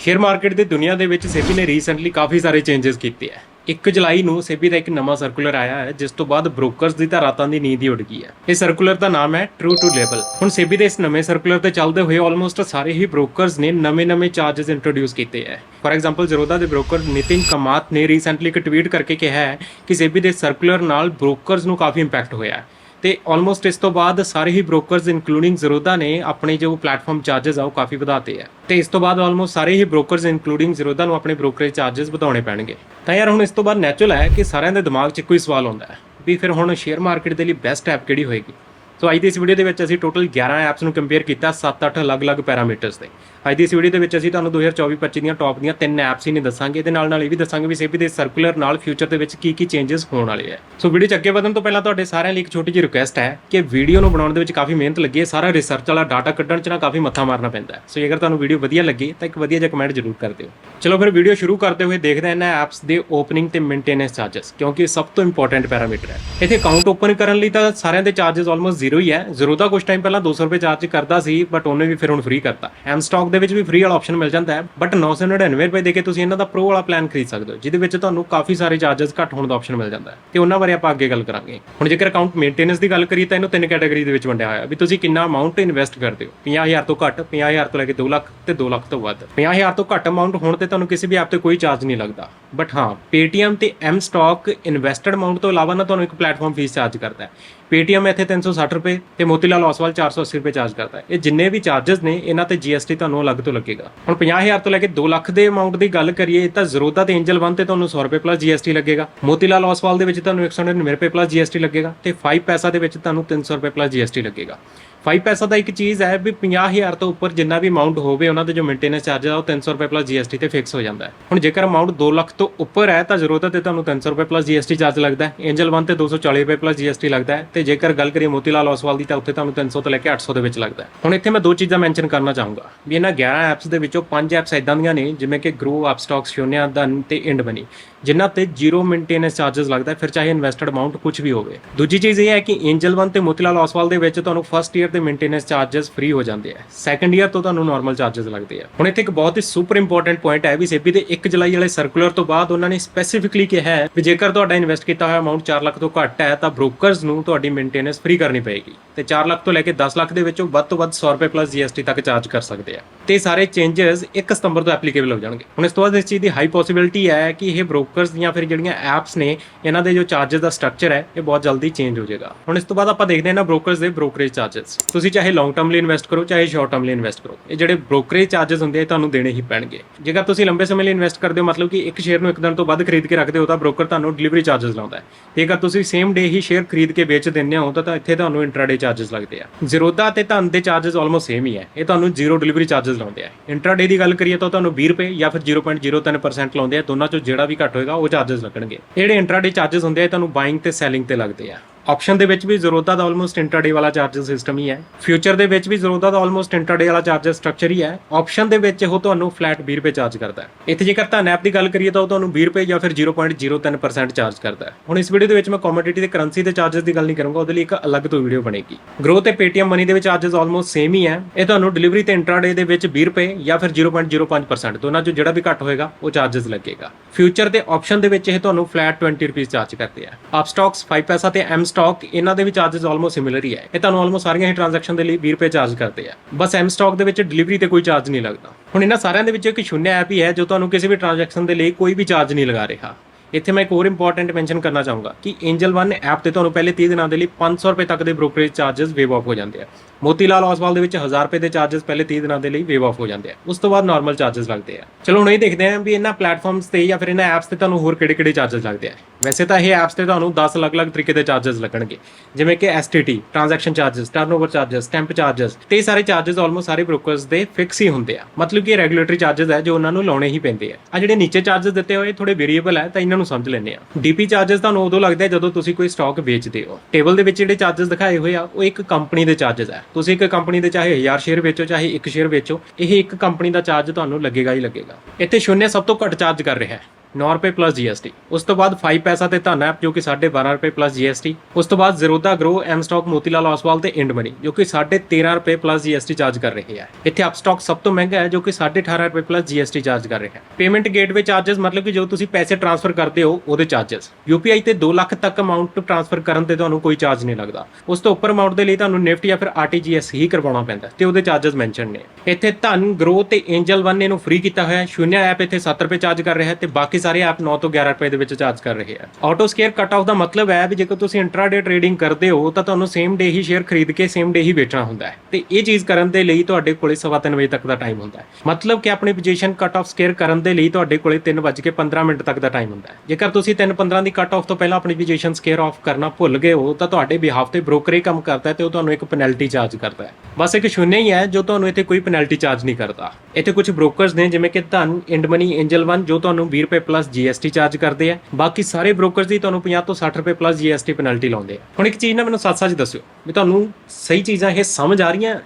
Share market ਦੀ ਦੁਨੀਆ ਦੇ ਵਿੱਚ ਸੇਬੀ ਨੇ ਰੀਸੈਂਟਲੀ ਕਾਫੀ ਸਾਰੇ ਚੇਂਜਸ ਕੀਤੇ ਹੈ। 1 ਜੁਲਾਈ ਨੂੰ ਸੇਬੀ ਦਾ ਇੱਕ ਨਵਾਂ ਸਰਕੂਲਰ ਆਇਆ ਹੈ, ਜਿਸ ਤੋਂ ਬਾਅਦ ਬ੍ਰੋਕਰਸ ਦੀ ਤਾਂ ਰਾਤਾਂ ਦੀ ਨੀਂਦ ਹੀ ਉੱਡ ਗਈ ਹੈ। ਇਹ ਸਰਕੂਲਰ ਦਾ ਨਾਮ ਹੈ ਟਰੂ ਟੂ ਲੇਬਲ ਹੁਣ ਸੇਬੀ ਦੇ ਇਸ ਨਵੇਂ ਸਰਕੂਲਰ ਤੇ ਚੱਲਦੇ ਹੋਏ ਆਲਮੋਸਟ ਸਾਰੇ ਹੀ ਬ੍ਰੋਕਰਸ ਨੇ ਨਵੇਂ-ਨਵੇਂ ਚਾਰजेस ਇੰਟਰੋਡਿਊਸ ਕੀਤੇ ਹੈ। ਫੋਰ ਐਗਜ਼ਾਮਪਲ ਜ਼ਰੋਦਾ ਦੇ ਬ੍ਰੋਕਰ ਨਿਤਿਨ ਕਮਾਤ ਨੇ ਰੀਸੈਂਟਲੀ ਇੱਕ ਟਵੀਟ ਕਰਕੇ ਕਿਹਾ ਹੈ ਕਿ ਸੇਬੀ ਦੇ ਸਰਕੂਲਰ ਨਾਲ ਬ੍ਰੋਕਰਸ ਨੂੰ ਕਾਫੀ ਇੰਪੈਕਟ ਹੋਇਆ ਹੈ। ਤੇ ਆਲਮੋਸਟ ਇਸ ਤੋਂ ਬਾਅਦ ਸਾਰੇ ਹੀ ਬ੍ਰੋਕਰਸ ਇਨਕਲੂਡਿੰਗ ਜ਼ਰੋਦਾ ਨੇ ਆਪਣੇ ਜੋ ਪਲੇਟਫਾਰਮ ਚਾਰजेस ਆ, ਉਹ ਕਾਫੀ ਵਧਾਤੇ ਆ। ਤੇ ਇਸ ਤੋਂ ਬਾਅਦ ਆਲਮੋਸਟ ਸਾਰੇ ਹੀ ਬ੍ਰੋਕਰਸ ਇਨਕਲੂਡਿੰਗ ਜ਼ਰੋਦਾ ਨੂੰ ਆਪਣੇ ਬ੍ਰੋਕਰੇਜ ਚਾਰजेस ਵਧਾਉਣੇ ਪੈਣਗੇ। ਤਾਂ ਯਾਰ, ਹੁਣ ਇਸ ਤੋਂ ਬਾਅਦ ਨੈਚੁਰਲ ਹੈ ਕਿ ਸਾਰਿਆਂ ਦੇ ਦਿਮਾਗ 'ਚ ਇੱਕੋ ਹੀ ਸਵਾਲ ਆਉਂਦਾ ਹੈ ਵੀ ਫਿਰ ਹੁਣ ਸ਼ੇਅਰ ਮਾਰਕੀਟ ਦੇ ਲਈ ਬੈਸਟ ਐਪ ਕਿਹੜੀ ਹੋਏਗੀ? ਸੋ ਅੱਜ ਦੀ ਇਸ ਵੀਡੀਓ ਦੇ ਵਿੱਚ ਅਸੀਂ ਟੋਟਲ 11 ਐਪਸ ਨੂੰ ਕੰਪੇਅਰ ਕੀਤਾ 7-8 ਅਲੱਗ-ਅਲੱਗ ਪੈਰਾਮੀਟਰਸ ਤੇ। ਅੱਜ ਦੀ ਇਸ ਵੀਡੀਓ ਦੇ ਵਿੱਚ ਅਸੀਂ ਤੁਹਾਨੂੰ 2024-25 ਦੀਆਂ ਟੌਪ ਦੀਆਂ ਤਿੰਨ ਐਪਸ ਹੀ ਨਹੀਂ ਦੱਸਾਂਗੇ। ਇਹਦੇ ਨਾਲ ਨਾਲ ਇਹ ਵੀ ਦੱਸਾਂਗੇ ਵੀ ਸੇਬੀ ਦੇ ਸਰਕੂਲਰ ਨਾਲ ਫਿਊਚਰ ਦੇ ਵਿੱਚ ਕੀ ਕੀ ਚੇਂਜਸ ਹੋਣ ਵਾਲੇ ਆ। ਸੋ ਵੀਡੀਓ ਚ ਅੱਗੇ ਵਧਣ ਤੋਂ ਪਹਿਲਾਂ ਤੁਹਾਡੇ ਸਾਰਿਆਂ ਲਈ ਇੱਕ ਛੋਟੀ ਜਿਹੀ ਰਿਕੁਐਸਟ ਹੈ ਕਿ ਵੀਡੀਓ ਨੂੰ ਬਣਾਉਣ ਦੇ ਵਿੱਚ ਕਾਫੀ ਮਿਹਨਤ ਲੱਗੀ ਹੈ। ਸਾਰਾ ਰਿਸਰਚ ਵਾਲਾ ਡਾਟਾ ਕੱਢਣ ਚ ਨਾ ਕਾਫੀ ਮੱਥਾ ਮਾਰਨਾ ਪੈਂਦਾ ਸੋ ਜੇਕਰ ਤੁਹਾਨੂੰ ਵੀਡੀਓ ਵਧੀਆ ਲੱਗੀ, ਤਾਂ ਇੱਕ ਵਧੀਆ ਜਿਹਾ ਕਮੈਂਟ ਜ਼ਰੂਰ ਕਰ ਦਿਓ। ਚਲੋ, ਫਿਰ ਵੀਡੀਓ ਸ਼ੁਰੂ ਕਰਦੇ ਹੋਏ ਦੇਖਦੇ ਹਾਂ ਇਹਨਾਂ ਐਪਸ ਦੇ ਓਪਨਿੰਗ ਤੇ ਮੇਨਟੇਨੈਂਸ ਚਾਰजेस ਕਿਉਂਕਿ ਇਹ ਸਭ ਤੋਂ ਇੰਪੋਰਟੈਂਟ ਪੈਰਾਮੀਟਰ ਹੈ। ਇੱਥੇ ਅਕਾਊਂਟ ਓਪਨ ਕਰਨ ਲਈ ਤਾਂ ਸਾਰਿਆਂ ਦੇ ਚਾਰजेस ਆਲਮੋਸਟ ਜ਼ੀਰੋ ਹੀ ਹੈ। ਜ਼ੀਰੋ ਕੁਝ ਟਾਈਮ ਪਹਿਲਾਂ 200 ਰੁਪਏ ਚਾਰਜ ਕਰਦਾ ਸੀ ਬਟ ਉਹਨੇ ਵੀ ਫਿਰ ਹੁਣ ਫ੍ਰੀ ਕਰਤਾ। ਐਮ ਦੇ ਵਿੱਚ ਵੀ ਫ੍ਰੀ ਵਾਲਾ ਆਪਸ਼ਨ ਮਿਲ ਜਾਂਦਾ ਹੈ ਬਟ 999 ਰੁਪਏ ਦੇ ਕੇ ਤੁਸੀਂ ਇਹਨਾਂ ਦਾ ਪ੍ਰੋ ਵਾਲਾ ਪਲਾਨ ਖਰੀਦ ਸਕਦੇ ਹੋ, ਜਿਹਦੇ ਵਿੱਚ ਤੁਹਾਨੂੰ ਕਾਫੀ ਸਾਰੇ ਚਾਰजेस ਘੱਟ ਹੋਣ ਦਾ ਆਪਸ਼ਨ ਮਿਲ ਜਾਂਦਾ ਹੈ। ਤੇ ਉਹਨਾਂ ਬਾਰੇ ਆਪਾਂ ਅੱਗੇ ਗੱਲ ਕਰਾਂਗੇ। ਹੁਣ ਜੇਕਰ ਅਕਾਊਂਟ ਮੇਨਟੇਨੈਂਸ ਦੀ ਗੱਲ ਕਰੀਏ ਤਾਂ ਇਹਨੂੰ ਤਿੰਨ ਕੈਟਾਗਰੀ ਦੇ ਵਿੱਚ ਵੰਡਿਆ ਹੋਇਆ ਵੀ ਤੁਸੀਂ ਕਿੰਨਾ ਅਮਾਉਂਟ ਇਨਵੈਸਟ ਕਰਦੇ ਹੋ। 50000 ਤੋਂ ਘੱਟ 50000 ਤੋਂ ਲੈ ਕੇ 2 ਲੱਖ ਤੇ 2 ਲੱਖ ਤੋਂ ਵੱਧ। 50000 ਤੋਂ ਘੱਟ ਅਮਾਉਂਟ ਹੋਣ ਤੇ ਤੁਹਾਨੂੰ ਕਿਸੇ ਵੀ ਐਪ ਤੇ ਕੋਈ ਚਾਰਜ ਨਹੀਂ ਲੱਗਦਾ। ਬਟ ਹਾਂ, Paytm ਤੇ M ਸਟਾਕ ਇਨਵੈਸਟਡ ਅਮਾਉਂਟ ਤੋਂ ਇਲਾਵਾ ਨਾ ਤੁਹਾਨੂੰ ਇੱਕ ਪਲੇਟਫਾਰਮ ਫੀਸ ਚਾਰਜ ਕਰਦਾ ਹੈ। Paytm ਇੱਥੇ 360 ਰੁਪਏ ਤੇ ਮੋਤੀਲਾਲ ਓਸਵਾਲ 480 ਰੁਪਏ ਚਾਰਜ ਕਰਦਾ ਹੈ। ਇਹ ਜਿੰਨੇ ਵੀ ਚਾਰजेस ਨੇ, ਇਹਨਾਂ ਤੇ GST ਤੁਹਾਨੂੰ ਅਲੱਗ ਤੋਂ ਲੱਗੇਗਾ। ਹੁਣ 50000 ਤੋਂ ਲੈ ਕੇ 2 ਲੱਖ ਦੇ ਅਮਾਉਂਟ ਦੀ ਗੱਲ ਕਰੀਏ ਤਾਂ ਜ਼ਰੋਦਾ ਤੇ ਐਂਜਲ 1 ਤੇ ਤੁਹਾਨੂੰ 100 ਰੁਪਏ ਪਲੱਸ GST ਲੱਗੇਗਾ। ਮੋਤੀਲਾਲ ਓਸਵਾਲ ਦੇ ਵਿੱਚ ਤੁਹਾਨੂੰ 199 ਰੁਪਏ ਪਲੱਸ GST ਲੱਗੇਗਾ ਤੇ 5 ਪੈਸਾ ਦੇ ਵਿੱਚ ਤੁਹਾਨੂੰ 300 ਰੁਪਏ ਪਲੱਸ GST ਲੱਗੇਗਾ। 5 ਪੈਸਾ ਦਾ ਇੱਕ ਚੀਜ਼ ਹੈ ਵੀ 50000 ਤੋਂ ਉੱਪਰ ਜਿੰਨਾ ਵੀ ਅਮਾਉਂਟ ਹੋਵੇ, ਉਹਨਾਂ ਦੇ ਜੋ ਮੇਨਟੇਨੈਂਸ ਚਾਰਜ ਆ, ਉਹ 300 ਰੁਪਏ ਪਲੱਸ GST ਤੇ ਫਿਕਸ ਹੋ ਜਾਂਦਾ ਹੈ। ਹੁਣ ਜੇਕਰ ਅਮਾਉਂਟ 2 ਲੱਖ ਤੋਂ ਉੱਪਰ ਹੈ, ਤਾਂ ਜ਼ਰੂਰਤ ਤੇ ਤੁਹਾਨੂੰ 300 ਰੁਪਏ ਪਲੱਸ GST ਚਾਰਜ ਲੱਗਦਾ ਹੈ। ਐਂਜਲ 1 ਤੇ 240 ਰੁਪਏ ਪਲੱਸ GST ਲੱਗਦਾ ਹੈ ਤੇ ਜੇਕਰ ਗੱਲ ਕਰੀਏ ਮੋਤੀਲਾਲ ਓਸਵਾਲ ਦੀ, ਤਾਂ ਉੱਥੇ ਤੁਹਾਨੂੰ 300 ਤੋਂ ਲੈ ਕੇ 800 ਦੇ ਵਿੱਚ ਲੱਗਦਾ ਹੈ। ਹੁਣ ਇੱਥੇ ਮੈਂ ਦੋ ਚੀਜ਼ਾਂ ਮੈਂਸ਼ਨ ਕਰਨਾ ਚਾਹੂੰਗਾ। ਵੀ ਇਹਨਾਂ 11 ਐਪਸ ਦੇ ਵਿੱਚੋਂ 5 ਐਪਸ ਇਦਾਂ ਦੀਆਂ ਨੇ, ਜਿਵੇਂ ਕਿ ਗਰੋ ਅਪਸਟਾਕ ਸ਼ੂਨਿਆ ਦਨ ਤੇ ਇੰਡ ਬਣੀ ਜਿਨ੍ਹਾਂ ਤੇ ਜ਼ੀਰੋ ਮੇਨਟੇਨੈਂਸ ਚਾਰजेस ਲੱਗਦਾ ਫਿਰ ਚਾਹੇ ਇਨਵੈਸਟਡ ਅਮਾਉਂਟ ਕੁਝ ਵੀ ਹੋਵੇ। ਦੂਜੀ ਚੀਜ਼ ਇਹ ਹੈ ਕਿ ਐਂਜਲ 1 ਤੇ ਮੋਤੀਲਾਲ ਓਸਵਾਲ ਦੇ ਵਿੱਚ ਤੁਹਾਨੂੰ ਫਸਟ ਈਅਰ ਈਅਰ ਦੇ ਮੇਨਟੇਨੈਂਸ ਚਾਰजेस ਫ੍ਰੀ ਹੋ ਜਾਂਦੇ ਆ। ਸੈਕੰਡ ਈਅਰ ਤੋਂ ਤੁਹਾਨੂੰ ਨਾਰਮਲ ਚਾਰजेस ਲੱਗਦੇ ਆ। ਹੁਣ ਇੱਥੇ ਇੱਕ ਬਹੁਤ ਹੀ ਸੁਪਰ ਇੰਪੋਰਟੈਂਟ ਪੁਆਇੰਟ ਹੈ ਵੀ ਸੇਬੀ ਦੇ 1 ਜੁਲਾਈ ਵਾਲੇ ਸਰਕੂਲਰ ਤੋਂ ਬਾਅਦ ਉਹਨਾਂ ਨੇ ਸਪੈਸੀਫਿਕਲੀ ਕਿਹਾ ਹੈ ਵੀ ਜੇਕਰ ਤੁਹਾਡਾ ਇਨਵੈਸਟ ਕੀਤਾ ਹੋਇਆ ਅਮਾਉਂਟ 4 ਲੱਖ ਤੋਂ ਘੱਟ ਹੈ, ਤਾਂ ਬ੍ਰੋਕਰਸ ਨੂੰ ਤੁਹਾਡੀ ਮੇਨਟੇਨੈਂਸ ਫ੍ਰੀ ਕਰਨੀ ਪਏਗੀ। ਤੇ 4 ਲੱਖ ਤੋਂ ਲੈ ਕੇ 10 ਲੱਖ ਦੇ ਵਿੱਚੋਂ ਵੱਧ ਤੋਂ ਵੱਧ 100 ਰੁਪਏ ਪਲੱਸ ਜੀਐਸਟੀ ਤੱਕ ਚਾਰਜ ਕਰ ਸਕਦੇ ਆ। ਤੇ ਸਾਰੇ ਚੇਂजेस 1 ਸਤੰਬਰ ਤੋਂ ਐਪਲੀਕੇਬਲ ਹੋ ਜਾਣਗੇ। ਹੁਣ ਇਸ ਤੋਂ ਬਾਅਦ ਇਸ ਚੀਜ਼ ਦੀ ਹਾਈ ਪੋਸਿਬਿਲਿਟੀ ਹੈ ਕਿ ਇਹ ਬ੍ਰੋਕਰਸ ਦੀਆਂ ਫਿਰ ਜਿਹੜੀਆਂ ਐਪਸ ਨੇ, ਇਹਨਾਂ ਦੇ ਜੋ ਚਾਰजेस ਦਾ ਸਟਰਕਚਰ ਹੈ, ਇਹ ਬਹੁਤ ਜਲਦੀ ਚੇਂਜ ਹੋ ਜਾਏਗਾ। ਹੁਣ ਇਸ ਤੋਂ ਬਾਅਦ ਆਪਾਂ ਦੇਖਦੇ ਹਾਂ ਨਾ ਬ੍ਰੋਕਰਸ ਦੇ ਬ੍ਰੋਕਰੇਜ ਚਾਰजेस ਤੁਸੀਂ ਚਾਹੇ ਲੌਂਗ ਟਰਮ ਲਈ ਇਨਵੈਸਟ ਕਰੋ, ਚਾਹੇ ਸ਼ਾਰਟ ਟਰਮ ਲਈ ਇਨਵੈਸਟ ਕਰੋ। ਇਹ ਜਿਹੜੇ ਬ੍ਰੋਕਰੇਜ ਚਾਰजेस ਹੁੰਦੇ ਆ ਤੁਹਾਨੂੰ ਦੇਣੇ ਹੀ ਪੈਣਗੇ। ਜੇਕਰ ਤੁਸੀਂ ਲੰਬੇ ਸਮੇਂ ਲਈ ਇਨਵੈਸਟ ਕਰਦੇ ਹੋ, ਮਤਲਬ ਕਿ ਇੱਕ ਸ਼ੇਅਰ ਨੂੰ ਇੱਕ ਦਿਨ ਤੋਂ ਵੱਧ ਖਰੀਦ ਕੇ ਰੱਖਦੇ ਹੋ, ਤਾਂ ਬ੍ਰੋਕਰ ਤੁਹਾਨੂੰ ਡਿਲੀਵਰੀ ਚਾਰजेस ਲਾਉਂਦਾ ਹੈ। ਜੇਕਰ ਤੁਸੀਂ ਸੇਮ ਡੇ ਹੀ ਸ਼ੇਅਰ ਖਰੀਦ ਕੇ ਵੇਚ ਦਿੰਦੇ ਹੋ, ਤਾਂ ਇੱਥੇ ਤੁਹਾਨੂੰ ਇੰਟਰਡੇ ਚਾਰजेस ਲੱਗਦੇ ਆ। ਜ਼ੀਰੋਦਾ ਤੇ ਧਨ ਦੇ ਚਾਰजेस ਆਲਮੋਸਟ ਸੇਮ ਹੀ ਹੈ। ਇਹ ਤੁਹਾਨੂੰ ਜ਼ੀਰੋ ਡਿਲੀਵਰੀ ਚਾਰजेस ਲਾਉਂਦੇ ਆ। ਇੰਟਰਡੇ ਦੀ ਗੱਲ ਕਰੀਏ, ਤਾਂ ਤੁਹਾਨੂੰ 20 ਰੁਪਏ ਜਾਂ ਫਿਰ 0.03% ਲਾਉਂਦੇ ਆ। ਦੋਨਾਂ ਚੋਂ ਜਿਹੜਾ ਵੀ ਘੱਟ ਹੋਏਗਾ, ਉਹ ਚਾਰजेस ਲੱਗਣਗੇ। ਜਿਹੜੇ ਇੰਟਰਾਡੇ ਚਾਰजेस ਹੁੰਦੇ ਆ ਤੁਹਾਨੂੰ ਬਾਇੰਗ ਤੇ ਸੈਲਿੰਗ ਤੇ ਲੱਗਦੇ ਆ। ਆਪਸ਼ਨ ਦੇ ਵਿੱਚ ਵੀ ਜ਼ੀਰੋਦਾ ਦਾ ਆਲਮੋਸਟ ਇੰਟਰਡੇ ਵਾਲਾ ਚਾਰਜਰ ਸਿਸਟਮ ਹੀ ਹੈ। ਫਿਊਚਰ ਦੇ ਵਿੱਚ ਵੀ ਜ਼ੀਰੋਦਾ ਦਾ ਆਲਮੋਸਟ ਇੰਟਰਡੇ ਵਾਲਾ ਚਾਰਜਰ ਸਟਰਕਚਰ ਹੀ ਹੈ। ਆਪਸ਼ਨ ਦੇ ਵਿੱਚ ਉਹ ਤੁਹਾਨੂੰ ਫਲੈਟ 20 ਰੁਪਏ ਚਾਰਜ ਕਰਦਾ ਹੈ। ਇੱਥੇ ਜੇਕਰ ਤੁਹਾਨੂੰ ਐਪ ਦੀ ਗੱਲ ਕਰੀਏ ਤਾਂ ਉਹ ਤੁਹਾਨੂੰ 20 ਰੁਪਏ ਜਾਂ ਫਿਰ 0.03% ਚਾਰਜ ਕਰਦਾ ਹੈ। ਹੁਣ ਇਸ ਵੀਡੀਓ ਦੇ ਵਿੱਚ ਮੈਂ ਕਮੋਡਿਟੀ ਤੇ ਕਰੰਸੀ ਦੇ ਚਾਰਜਸ ਦੀ ਗੱਲ ਨਹੀਂ ਕਰੂੰਗਾ, ਉਹਦੇ ਲਈ ਇੱਕ ਅਲੱਗ ਤੋਂ ਵੀਡੀਓ ਬਣੇਗੀ। ਗਰੋਥ ਤੇ ਪੇਟੀਐਮ ਮਨੀ ਦੇ ਵਿੱਚ ਚਾਰਜਸ ਆਲਮੋਸਟ ਸੇਮ ਹੀ ਹੈ। ਇਹ ਤੁਹਾਨੂੰ ਡਿਲੀਵਰੀ ਤੇ ਇੰਟਰਡੇ ਦੇ ਵਿੱਚ 20 ਰੁਪਏ ਜਾਂ ਫਿਰ 0.05% ਦੋਨਾਂ ਚੋਂ ਜਿਹੜਾ ਵੀ ਘੱਟ ਹੋਏਗਾ, ਉਹ ਚਾਰਜਸ ਲੱਗੇਗਾ। ਫਿਊਚਰ ਦੇ ਆਪਸ਼ਨ ਦੇ ਵਿੱਚ ਇਹ ਤੁਹਾਨੂੰ ਫਲੈਟ 20 ਰੁਪਏ ਚਾਰਜ ਕਰਦੇ ਆ ਅਪ ਸਟਾਕਸ 5 ਪੈਸਾ ਤੇ ਐਮ ਸਟਾਕ ਇਹਨਾਂ ਦੇ ਵੀ ਚਾਰजेस ਆਲਮੋਸਟ ਸਿਮਿਲਰ ਹੀ ਹੈ। ਇਹ ਤੁਹਾਨੂੰ ਆਲਮੋਸਟ ਸਾਰੀਆਂ ਹੀ ਟ੍ਰਾਂਜੈਕਸ਼ਨ ਦੇ ਲਈ 20 ਰੁਪਏ ਚਾਰਜ ਕਰਦੇ ਆ। ਬਸ ਐਮ ਸਟਾਕ ਦੇ ਵਿੱਚ ਡਿਲੀਵਰੀ ਤੇ ਕੋਈ ਚਾਰਜ ਨਹੀਂ ਲੱਗਦਾ। ਹੁਣ ਇਹਨਾਂ ਸਾਰਿਆਂ ਦੇ ਵਿੱਚ ਇੱਕ ਸ਼ੁੰਨਿਆ ਐਪ ਹੀ ਹੈ, ਜੋ ਤੁਹਾਨੂੰ ਕਿਸੇ ਵੀ ਟ੍ਰਾਂਜੈਕਸ਼ਨ ਦੇ ਲਈ ਕੋਈ ਵੀ ਚਾਰਜ ਨਹੀਂ ਲਗਾ ਰਿਹਾ। ਇੱਥੇ ਮੈਂ ਇੱਕ ਹੋਰ ਇੰਪੋਰਟੈਂਟ ਮੈਂਸ਼ਨ ਕਰਨਾ ਚਾਹੂੰਗਾ ਕਿ ਐਂਜਲ 1 ਐਪ ਤੇ ਤੁਹਾਨੂੰ ਪਹਿਲੇ 30 ਦਿਨਾਂ ਦੇ ਲਈ 500 ਰੁਪਏ ਤੱਕ ਦੇ ਬ੍ਰੋਕਰੇਜ ਚਾਰजेस ਵੇਵ ਆਫ ਹੋ ਜਾਂਦੇ ਆ। ਮੋਤੀ ਲਾਲ ਔਸਵਾਲ ਦੇ ਵਿੱਚ 1000 ਰੁਪਏ ਦੇ ਚਾਰजेस ਪਹਿਲੇ 30 ਦਿਨਾਂ ਦੇ ਲਈ ਵੇਵ ਆਫ ਹੋ ਜਾਂਦੇ ਆ। ਉਸ ਤੋਂ ਬਾਅਦ ਨਾਰਮਲ ਚਾਰजेस ਲੱਗਦੇ ਆ। ਚਲੋ ਹੁਣ ਇਹ ਦੇਖਦੇ ਆਂ ਵੀ ਇਹਨਾਂ ਪਲੇਟਫਾਰਮਸ ਤੇ ਜਾਂ ਫਿਰ ਇਹਨਾਂ ਐਪਸ ਤੇ ਤੁਹਾਨੂੰ ਹੋਰ ਕਿਹੜੇ-ਕਿਹੜੇ ਚਾਰजेस ਲੱਗਦੇ ਆ। ਵੈਸੇ ਤਾਂ ਇਹ ਐਪਸ ਤੇ ਤੁਹਾਨੂੰ 10 ਅਲੱਗ-ਅਲੱਗ ਤਰੀਕੇ ਦੇ ਚਾਰजेस ਲੱਗਣਗੇ। ਜਿਵੇਂ ਕਿ STT transaction charges turnover charges stamp charges ਤੇ ਇਹ ਸਾਰੇ ਚਾਰजेस ਆਲਮੋਸਟ ਸਾਰੇ ਬ੍ਰੋਕਰਸ ਦੇ ਫਿਕਸ ਹੀ ਹੁੰਦੇ ਆ। ਮਤਲਬ ਕਿ ਰੈਗੂਲੇਟਰੀ ਚਾਰजेस ਹੈ ਜੋ ਉਹਨਾਂ ਨੂੰ ਲਾਉਣੇ ਹੀ ਪੈਂਦੇ ਆ। ਆ ਜਿਹੜੇ ਨੀਚੇ ਚਾਰजेस ਦਿੱਤੇ ਹੋਏ ਥੋੜੇ ਵੇਰੀਏਬਲ ਹੈ, ਤਾਂ ਇਹਨਾਂ ਨੂੰ ਸਮਝ ਲੈਂਦੇ ਆ। DP ਚਾਰजेस ਤੁਹਾਨੂੰ ਉਦੋਂ ਲੱਗਦਾ ਜਦੋਂ ਤੁਸੀਂ ਕੋਈ ਸਟਾਕ ਵੇਚਦੇ ਹੋ। ਟੇਬਲ ਦੇ ਵਿੱਚ ਜਿਹੜੇ ਚਾਰਜਸ ਦਿਖਾਏ ਹੋਏ ਆ, ਉਹ ਇੱਕ ਕੰਪਨੀ ਦੇ ਚਾਰजेस ਆ ਤੁਸੀਂ ਇੱਕ ਕੰਪਨੀ ਦੇ ਚਾਹੇ 1000 ਸ਼ੇਅਰ ਵੇਚੋ, ਚਾਹੇ 1 ਸ਼ੇਅਰ ਵੇਚੋ, ਇਹ ਇੱਕ ਕੰਪਨੀ ਦਾ ਚਾਰਜ ਤੁਹਾਨੂੰ ਲੱਗੇਗਾ ਹੀ ਲੱਗੇਗਾ। ਇੱਥੇ ਸ਼ੂਨਿਆ ਸਭ ਤੋਂ ਘੱਟ ਚਾਰਜ ਕਰ ਰਿਹਾ ਹੈ। 9 ਰੁਪਏ ਪਲੱਸ GST ਉਸ ਤੋਂ ਬਾਅਦ 5 ਪੈਸਾ ਤੇ ਧਨ ਐਪ ਜੋ ਕਿ 12.5 ਰੁਪਏ ਪਲੱਸ GST ਉਸ ਤੋਂ ਬਾਅਦ ਜ਼ਰੋਦਾ ਗਰੋ ਐਮ ਸਟਾਕ ਮੋਤੀਲਾਲ ਔਸਵਾਲ ਤੇ ਇੰਡ ਮਨੀ ਜੋ ਕਿ 13.5 ਰੁਪਏ ਪਲੱਸ GST ਚਾਰਜ ਕਰ ਰਹੇ ਹੈ। ਇੱਥੇ ਅਪ ਸਟਾਕ ਸਭ ਤੋਂ ਮਹਿੰਗਾ ਹੈ, ਜੋ ਕਿ 18.5 ਰੁਪਏ ਪਲੱਸ GST ਚਾਰਜ ਕਰ ਰਿਹਾ ਹੈ। ਪੇਮੈਂਟ ਗੇਟਵੇ ਚਾਰजेस ਮਤਲਬ ਕਿ ਜੋ ਤੁਸੀਂ ਪੈਸੇ ਟ੍ਰਾਂਸਫਰ ਕਰਦੇ ਹੋ, ਉਹਦੇ ਚਾਰजेस UPI ਤੇ 2 ਲੱਖ ਤੱਕ ਅਮਾਉਂਟ ਟ੍ਰਾਂਸਫਰ ਕਰਨ ਤੇ ਤੁਹਾਨੂੰ ਕੋਈ ਚਾਰਜ ਨਹੀਂ ਲੱਗਦਾ। ਉਸ ਤੋਂ ਉੱਪਰ ਅਮਾਉਂਟ ਦੇ ਲਈ ਤੁਹਾਨੂੰ ਨਿਫਟ ਜਾਂ ਫਿਰ RTGS ਹੀ ਕਰਵਾਉਣਾ ਪੈਂਦਾ ਤੇ ਉਹਦੇ ਚਾਰजेस ਮੈਂਸ਼ਨ ਨੇ। ਇੱਥੇ ਧਨ ਗਰੋ ਤੇ ਐਂਜਲ 1 ਨੇ ਨੂੰ ਫ੍ਰੀ ਕੀਤਾ ਹੋਇਆ ਹੈ। ਸ਼ੂਨਿਆ ਐਪ ਇੱਥੇ 7 ਰੁਪਏ ਚਾਰਜ ਕਰ ਰਿਹਾ ਹੈ, ਤੇ ਬਾਕੀ ਸਾਰੇ ਐਪ 9 ਤੋਂ 11 ਰੁਪਏ ਦੇ ਵਿੱਚ ਚਾਰਜ ਕਰ ਰਹੇ ਆ। ਆਟੋ ਸਕੇਅਰ ਕੱਟ ਆਫ ਦਾ ਮਤਲਬ ਹੈ ਵੀ ਜੇਕਰ ਤੁਸੀਂ ਇੰਟਰਾਡੇ ਟਰੇਡਿੰਗ ਕਰਦੇ ਹੋ, ਤਾਂ ਤੁਹਾਨੂੰ ਸੇਮ ਡੇ ਹੀ ਸ਼ੇਅਰ ਖਰੀਦ ਕੇ ਸੇਮ ਡੇ ਹੀ ਵੇਚਣਾ ਹੁੰਦਾ ਹੈ। ਤੇ ਇਹ ਚੀਜ਼ ਕਰਨ ਦੇ ਲਈ ਤੁਹਾਡੇ ਕੋਲੇ 7:30 ਵਜੇ ਤੱਕ ਦਾ ਟਾਈਮ ਹੁੰਦਾ ਹੈ। ਮਤਲਬ ਕਿ ਆਪਣੀ ਪੋਜੀਸ਼ਨ ਕੱਟ ਆਫ ਸਕੇਅਰ ਕਰਨ ਦੇ ਲਈ ਤੁਹਾਡੇ ਕੋਲੇ 3:15 ਮਿੰਟ ਤੱਕ ਦਾ ਟਾਈਮ ਹੁੰਦਾ ਹੈ। ਜੇਕਰ ਤੁਸੀਂ 3:15 ਦੀ ਕੱਟ ਆਫ ਤੋਂ ਪਹਿਲਾਂ ਆਪਣੀ ਪੋਜੀਸ਼ਨ ਸਕੇਅਰ ਆਫ ਕਰਨਾ ਭੁੱਲ ਗਏ ਹੋ, ਤਾਂ ਤੁਹਾਡੇ ਬਿਹਾਫ ਤੇ ਬ੍ਰੋਕਰ ਹੀ ਕੰਮ ਕਰਦਾ ਹੈ ਤੇ ਉਹ ਤੁਹਾਨੂੰ ਇੱਕ ਪੈਨਲਟੀ ਚਾਰਜ ਕਰਦਾ ਹੈ। ਬਸ ਇੱਕ ਸ਼ੂਨਿਆ ਹੀ ਹੈ, ਜੋ ਤੁਹਾਨੂੰ ਇੱਥੇ ਕੋਈ ਪੈਨਲਟੀ ਚਾਰਜ ਨਹੀਂ ਕਰਦਾ। ਇੱਥੇ ਕੁਝ ਬ੍ਰੋਕਰਸ ਨੇ, ਜਿਵੇਂ ਕਿ ਧਨ, ਇੰਡਮਨੀ ਐਂਜਲ ਵਨ, ਜੋ ਤੁਹਾਨੂੰ 20 ਰੁਪਏ ਪਲੱਸ GST ਚਾਰਜ ਕਰਦੇ ਆ। ਬਾਕੀ ਸਾਰੇ ਬ੍ਰੋਕਰਸ ਦੀ ਤੁਹਾਨੂੰ 50 ਤੋਂ 60 ਰੁਪਏ ਪਲੱਸ GST ਪੈਨਲਟੀ ਲਾਉਂਦੇ ਆ। ਹੁਣ ਇੱਕ ਚੀਜ਼ ਨਾ ਮੈਨੂੰ ਸੱਚ-ਸੱਚ ਦੱਸਿਓ, ਵੀ ਤੁਹਾਨੂੰ ਸਹੀ ਚੀਜ਼ਾਂ ਇਹ ਸਮਝ ਆ ਰਹੀਆਂ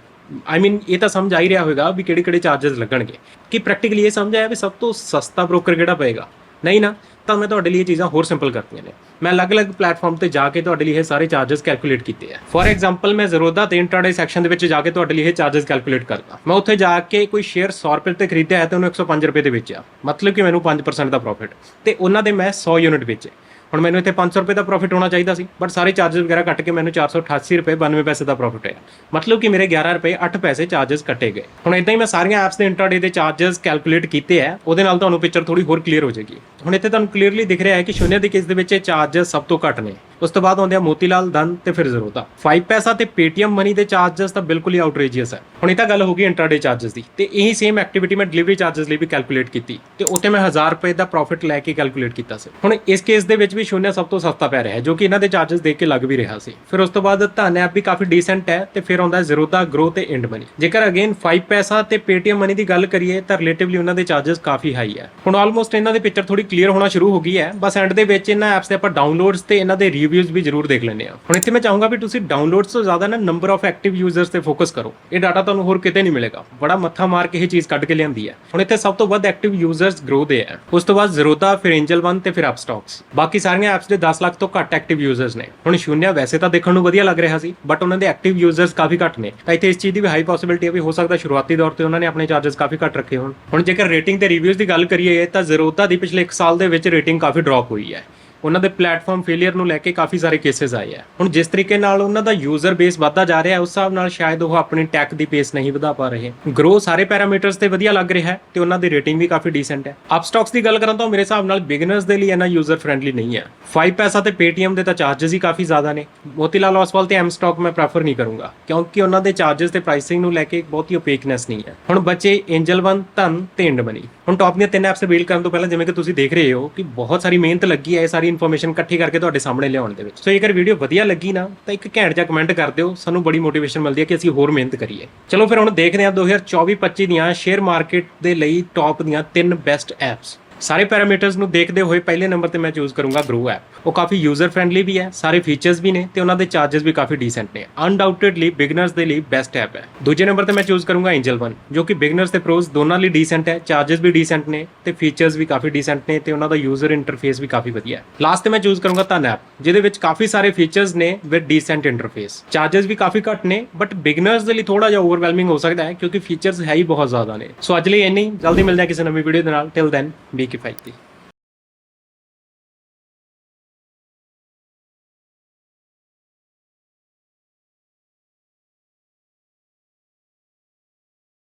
ਆਈ ਮੀਨ ਇਹ ਤਾਂ ਸਮਝ ਆ ਹੀ ਰਿਹਾ ਹੋਵੇਗਾ ਵੀ ਕਿਹੜੇ ਕਿਹੜੇ ਚਾਰजेस ਲੱਗਣਗੇ। ਕਿ ਪ੍ਰੈਕਟੀਕਲੀ ਇਹ ਸਮਝ ਆਇਆ ਵੀ ਸਭ ਤੋਂ ਸਸਤਾ ਬ੍ਰੋਕਰ ਕਿਹੜਾ ਪਏਗਾ? ਨਹੀਂ ਨਾ ਤਾਂ ਮੈਂ ਤੁਹਾਡੇ ਲਈ ਇਹ ਚੀਜ਼ਾਂ ਹੋਰ ਸਿੰਪਲ ਕਰਤੀਆਂ ਨੇ। ਮੈਂ ਅਲੱਗ-ਅਲੱਗ ਪਲੇਟਫਾਰਮ ਤੇ ਜਾ ਕੇ ਤੁਹਾਡੇ ਲਈ ਇਹ ਸਾਰੇ ਚਾਰजेस ਕੈਲਕੂਲੇਟ ਕੀਤੇ ਆ। ਫੋਰ ਐਗਜ਼ਾਮਪਲ ਮੈਂ ਜ਼ਰੋਦਾ ਤੇ ਇੰਟਰਡੇ ਸੈਕਸ਼ਨ ਦੇ ਵਿੱਚ ਜਾ ਕੇ ਤੁਹਾਡੇ ਲਈ ਇਹ ਚਾਰजेस ਕੈਲਕੂਲੇਟ ਕਰਦਾ। ਮੈਂ ਉੱਥੇ ਜਾ ਕੇ ਕੋਈ ਸ਼ੇਅਰ 100 ਰੁਪਏ ਤੇ ਖਰੀਦਿਆ ਹੈ ਤੇ ਉਹਨੂੰ 105 ਰੁਪਏ ਦੇ ਵੇਚਿਆ ਮਤਲਬ ਕਿ ਮੈਨੂੰ 5% ਦਾ ਪ੍ਰੋਫਿਟ ਤੇ ਉਹਨਾਂ ਦੇ ਮੈਂ 100 ਯੂਨਿਟ ਵੇਚੇ ਹੁਣ ਮੈਨੂੰ ਇੱਥੇ 500 ਰੁਪਏ ਦਾ ਪ੍ਰੋਫਿਟ ਹੋਣਾ ਚਾਹੀਦਾ ਸੀ ਬਟ ਸਾਰੇ ਚਾਰजेस ਵਗੈਰਾ ਕੱਟ ਕੇ ਮੈਨੂੰ 488 ਰੁਪਏ 92 ਪੈਸੇ ਦਾ ਪ੍ਰੋਫਿਟ ਹੋਇਆ। ਮਤਲਬ ਕਿ ਮੇਰੇ 11 ਰੁਪਏ 8 ਪੈਸੇ ਚਾਰजेस ਕੱਟੇ ਗਏ। ਹੁਣ ਇਦਾਂ ਹੀ ਮੈਂ ਸਾਰੀਆਂ ਐਪਸ ਦੇ ਇੰਟਰਡੇ ਦੇ ਚਾਰजेस ਕੈਲਕੂਲੇਟ ਕੀਤੇ ਆ। ਉਹਦੇ ਨਾਲ ਤੁਹਾਨੂੰ ਪਿਕਚਰ ਥੋੜੀ ਹੋਰ ਕਲੀਅਰ ਹੋ ਜਾਏਗੀ। ਹੁਣ ਇੱਥੇ ਤੁਹਾਨੂੰ ਕਲੀਅਰਲੀ ਦਿਖ ਰਿਹਾ ਹੈ ਕਿ ਸ਼ੂਨਿਆ ਦੇ ਕੇਸ ਦੇ ਵਿੱਚ ਇਹ ਚਾਰਜਸ ਸਭ ਤੋਂ ਘੱਟ ਨੇ। ਉਸ ਤੋਂ ਬਾਅਦ ਆਉਂਦੇ ਆ ਮੋਤੀਲਾਲ ਦਨ ਤੇ ਫਿਰ ਜ਼ਰੋਦਾ 5 ਪੈਸਾ ਤੇ Paytm ਮਨੀ ਦੇ ਚਾਰजेस ਤਾਂ ਬਿਲਕੁਲ ਹੀ ਆਊਟਰੇਜੀਅਸ ਹੈ। ਹੁਣ ਇਹ ਤਾਂ ਗੱਲ ਹੋ ਗਈ ਇੰਟਰਡੇ ਚਾਰजेस ਦੀ। ਤੇ ਇਹੀ ਸੇਮ ਐਕਟੀਵਿਟੀ ਮੈਂ ਡਿਲੀਵਰੀ ਚਾਰजेस ਲਈ ਵੀ ਕੈਲਕੂਲੇਟ ਕੀਤੀ। ਤੇ ਉੱਥੇ ਮੈਂ 1000 ਰੁਪਏ ਦਾ ਪ੍ਰੋਫਿਟ ਲੈ ਕੇ ਕੈਲਕੂਲੇਟ ਕੀਤਾ ਸੀ। ਹੁਣ ਇਸ ਕੇਸ ਦੇ ਵਿੱਚ ਵੀ ਸ਼ੂਨਿਆ ਸਭ ਤੋਂ ਸਸਤਾ ਪੈ ਰਿਹਾ ਹੈ, ਜੋ ਕਿ ਇਹਨਾਂ ਦੇ ਚਾਰजेस ਦੇਖ ਕੇ ਲੱਗ ਵੀ ਰਿਹਾ ਸੀ। ਫਿਰ ਉਸ ਤੋਂ ਬਾਅਦ ਧੰਨ ਐਪ ਵੀ ਕਾਫੀ ਡੀਸੈਂਟ ਹੈ ਤੇ ਫਿਰ ਆਉਂਦਾ ਜ਼ਰੋਦਾ ਗਰੋ ਤੇ ਇੰਡ ਮਨੀ ਜੇਕਰ ਅਗੇਨ 5 ਪੈਸਾ ਤੇ Paytm ਮਨੀ ਦੀ ਗੱਲ ਕਰੀਏ ਤਾਂ ਰਿਲੇਟਿਵਲੀ ਉਹਨਾਂ ਦੇ ਚਾਰजेस ਕਾਫੀ ਹਾਈ ਹੈ। ਹੁਣ ਆਲਮੋਸਟ ਇਹਨਾਂ ਦੇ ਪਿਕਚਰ ਥੋੜੀ ਕਲੀਅਰ ਹੋਣਾ ਸ਼ੁਰੂ ਹੋ ਗਈ ਹੈ। ਬਸ ਐਂਡ ਦੇ ਵਿੱਚ ਇਹਨਾਂ ਐਪਸ ਦੇ ਆਪਾਂ ਡਾਊਨਲੋਡਸ ਤੇ ਇਹਨਾਂ ਦੇ ਰਿਵਿਊਜ਼ ਵੀ ਜ਼ਰੂਰ ਦੇਖ ਲੈਂਦੇ ਆ ਹੁਣ ਇੱਥੇ ਮੈਂ ਚਾਹੂੰਗਾ ਵੀ ਤੁਸੀਂ ਡਾਊਨਲੋਡਸ ਤੋਂ ਜ਼ਿਆਦਾ ਨਾ ਨੰਬਰ ਆਫ ਐਕਟਿਵ ਯੂਜ਼ਰਸ ਤੇ ਫੋਕਸ ਕਰੋ। ਇਹ ਡਾਟਾ ਤੁਹਾਨੂੰ ਹੋਰ ਕਿਤੇ ਨਹੀਂ ਮਿਲੇਗਾ। ਬੜਾ ਮੱਥਾ ਮਾਰ ਕੇ ਇਹ ਚੀਜ਼ ਕੱਢ ਕੇ ਲਿਆਂਦੀ ਹੈ। ਹੁਣ ਇੱਥੇ ਸਭ ਤੋਂ ਵੱਧ ਐਕਟਿਵ ਯੂਜ਼ਰਸ ਗਰੋ ਦੇ ਹੈ। ਉਸ ਤੋਂ ਬਾਅਦ ਜ਼ਰੋਤਾ ਫਿਰ ਐਂਜਲ 1 ਤੇ ਫਿਰ ਅਪਸਟਾਕਸ ਬਾਕੀ ਸਾਰੀਆਂ ਐਪਸ ਦੇ 10 ਲੱਖ ਤੋਂ ਘੱਟ ਐਕਟਿਵ ਯੂਜ਼ਰਸ ਨੇ। ਹੁਣ ਸ਼ੂਨਿਆ ਵੈਸੇ ਤਾਂ ਦੇਖਣ ਨੂੰ ਵਧੀਆ ਲੱਗ ਰਿਹਾ ਸੀ ਬਟ ਉਹਨਾਂ ਦੇ ਐਕਟਿਵ ਯੂਜ਼ਰਸ ਕਾਫੀ ਘੱਟ ਨੇ। ਤਾਂ ਇੱਥੇ ਇਸ ਚੀਜ਼ ਦੀ ਵੀ ਹਾਈ ਪੋਸਿਬਿਲਿਟੀ ਹੈ ਵੀ ਹੋ ਸਕਦਾ ਸ਼ੁਰੂਆਤੀ ਦੌਰ ਤੇ ਉਹਨਾਂ ਨੇ ਆਪਣੇ ਚਾਰजेस ਕਾਫੀ ਘੱਟ ਰੱਖੇ ਹੋਣ। ਹੁਣ ਜੇਕਰ ਰੇਟਿੰਗ ਤੇ ਰਿਵਿਊਜ਼ ਦੀ ਗੱਲ ਕਰੀਏ ਤਾਂ ਜ਼ਰੋਤਾ ਦੀ ਪਿਛਲੇ 1 ਸਾਲ ਦੇ ਵਿੱਚ ਰੇਟਿੰਗ ਕਾਫੀ ਡ੍ਰੌਪ ਹੋਈ ਹੈ। ਉਹਨਾਂ ਦੇ ਪਲੇਟਫਾਰਮ ਫੇਲੀਅਰ ਨੂੰ ਲੈ ਕੇ ਕਾਫੀ ਸਾਰੇ ਕੇਸਸ ਆਏ ਆ। ਹੁਣ ਜਿਸ ਤਰੀਕੇ ਨਾਲ ਉਹਨਾਂ ਦਾ ਯੂਜ਼ਰ ਬੇਸ ਵੱਧਦਾ ਜਾ ਰਿਹਾ, ਉਸ ਹਿਸਾਬ ਨਾਲ ਸ਼ਾਇਦ ਉਹ ਆਪਣੀ ਟੈਕ ਦੀ ਪੇਸ ਨਹੀਂ ਵਧਾ ਪਾ ਰਹੇ। ਗਰੋ ਸਾਰੇ ਪੈਰਾਮੀਟਰਸ ਤੇ ਵਧੀਆ ਲੱਗ ਰਿਹਾ ਹੈ ਤੇ ਉਹਨਾਂ ਦੀ ਰੇਟਿੰਗ ਵੀ ਕਾਫੀ ਡੀਸੈਂਟ ਹੈ। ਅਪਸਟਾਕਸ ਦੀ ਗੱਲ ਕਰਾਂ ਤਾਂ ਮੇਰੇ ਹਿਸਾਬ ਨਾਲ ਬਿਗਨਰਸ ਦੇ ਲਈ ਇਹਨਾਂ ਯੂਜ਼ਰ ਫਰੈਂਡਲੀ ਨਹੀਂ ਹੈ। 5 ਪੈਸਾ ਤੇ Paytm ਦੇ ਤਾਂ ਚਾਰजेस ਹੀ ਕਾਫੀ ਜ਼ਿਆਦਾ ਨੇ। ਮੋਤੀਲਾਲ ਓਸਵਾਲ ਤੇ ਐਮਸਟਾਕ ਮੈਂ ਪ੍ਰੈਫਰ ਨਹੀਂ ਕਰੂੰਗਾ, ਕਿਉਂਕਿ ਉਹਨਾਂ ਦੇ ਚਾਰजेस ਤੇ ਪ੍ਰਾਈਸਿੰਗ ਨੂੰ ਲੈ ਕੇ ਬਹੁਤ ਹੀ ਓਪੇਕਨੈਸ ਨਹੀਂ ਹੈ। ਹੁਣ ਬੱਚੇ ਐਂਜਲ ਵਨ ਧਨ ਤੇ ਇੰਡ ਮਨੀ ਹੁਣ ਟੌਪ ਦੀਆਂ ਤਿੰਨ ਐਪਸ ਰਿਵੀਲ ਕਰਨ ਤੋਂ ਪਹਿਲਾਂ ਜਿਵੇਂ ਕਿ ਤੁਸੀਂ ਦੇਖ ਰਹੇ ਹੋ ਕਿ ਬਹੁਤ ਸਾਰੀ ਮਿਹਨਤ ਲੱਗੀ ਹੈ, ਇਹ ਸਾਰੀ ਇਨਫੋਰਮੇਸ਼ਨ ਇਕੱਠੀ ਕਰਕੇ ਤੁਹਾਡੇ ਸਾਹਮਣੇ ਲਿਆਉਣ ਦੇ ਵਿੱਚ। ਸੋ ਜੇਕਰ ਵੀਡੀਓ ਵਧੀਆ ਲੱਗੀ ਨਾ, ਤਾਂ ਇੱਕ ਘੈਂਟ ਜਿਹਾ ਕਮੈਂਟ ਕਰ ਦਿਓ। ਸਾਨੂੰ ਬੜੀ ਮੋਟੀਵੇਸ਼ਨ ਮਿਲਦੀ ਹੈ ਕਿ ਅਸੀਂ ਹੋਰ ਮਿਹਨਤ ਕਰੀਏ। ਚਲੋ, ਫਿਰ ਹੁਣ ਦੇਖਦੇ ਹਾਂ 2024-25 ਦੀਆਂ ਸ਼ੇਅਰ ਮਾਰਕੀਟ ਦੇ ਲਈ ਟੌਪ ਦੀਆਂ ਤਿੰਨ ਬੈਸਟ ਐਪਸ ਸਾਰੇ ਪੈਰਾਮੀਟਰਸ ਨੂੰ ਦੇਖਦੇ ਹੋਏ ਪਹਿਲੇ ਨੰਬਰ ਤੇ ਮੈਂ ਚੂਜ਼ ਕਰੂੰਗਾ ਗਰੋ ਐਪ ਉਹ ਕਾਫੀ ਯੂਜ਼ਰ ਫਰੈਂਡਲੀ ਵੀ ਹੈ, ਸਾਰੇ ਫੀਚਰਸ ਵੀ ਨੇ ਤੇ ਉਹਨਾਂ ਦੇ ਚਾਰजेस ਵੀ ਕਾਫੀ ਡੀਸੈਂਟ ਨੇ। ਅਨਡਾਊਟਡਲੀ ਬਿਗਨਰਸ ਦੇ ਲਈ ਬੈਸਟ ਐਪ ਹੈ। ਦੂਜੇ ਨੰਬਰ ਤੇ ਮੈਂ ਚੂਜ਼ ਕਰੂੰਗਾ ਐਂਜਲ 1 ਜੋ ਕਿ ਬਿਗਨਰਸ ਤੇ ਪ੍ਰੋਸ ਦੋਨਾਂ ਲਈ ਡੀਸੈਂਟ ਹੈ ਚਾਰजेस ਵੀ ਡੀਸੈਂਟ ਨੇ ਤੇ ਫੀਚਰਸ ਵੀ ਕਾਫੀ ਡੀਸੈਂਟ ਨੇ ਤੇ ਉਹਨਾਂ ਦਾ ਯੂਜ਼ਰ ਇੰਟਰਫੇਸ ਵੀ ਕਾਫੀ ਵਧੀਆ ਹੈ। ਲਾਸਟ ਤੇ ਮੈਂ ਚੂਜ਼ ਕਰੂੰਗਾ ਧਨ ਐਪ ਜਿਹਦੇ ਵਿੱਚ ਕਾਫੀ ਸਾਰੇ ਫੀਚਰਸ ਨੇ ਵਿਦ ਡੀਸੈਂਟ ਇੰਟਰਫੇਸ ਚਾਰजेस ਵੀ ਕਾਫੀ ਘੱਟ ਨੇ ਬਟ ਬਿਗਨਰਸ ਦੇ ਲਈ ਥੋੜਾ ਜਿਹਾ ਓਵਰਵੈਲਮਿੰਗ ਹੋ ਸਕਦਾ ਹੈ, ਕਿਉਂਕਿ ਫੀਚਰਸ ਹੈ ਹੀ ਬਹੁਤ ਜ਼ਿਆਦਾ ਨੇ। ਸੋ ਅੱਜ ਲਈ ਇੰਨੀ ਜਲਦੀ ਮਿਲਦੇ ਹਾਂ ਕਿਸੇ ਨਵੀਂ ਵੀਡੀਓ ਦੇ ਨਾਲ। ਟਿਲ ਦੈਨ ਬੀ ਕਿਫਾਇਤੀ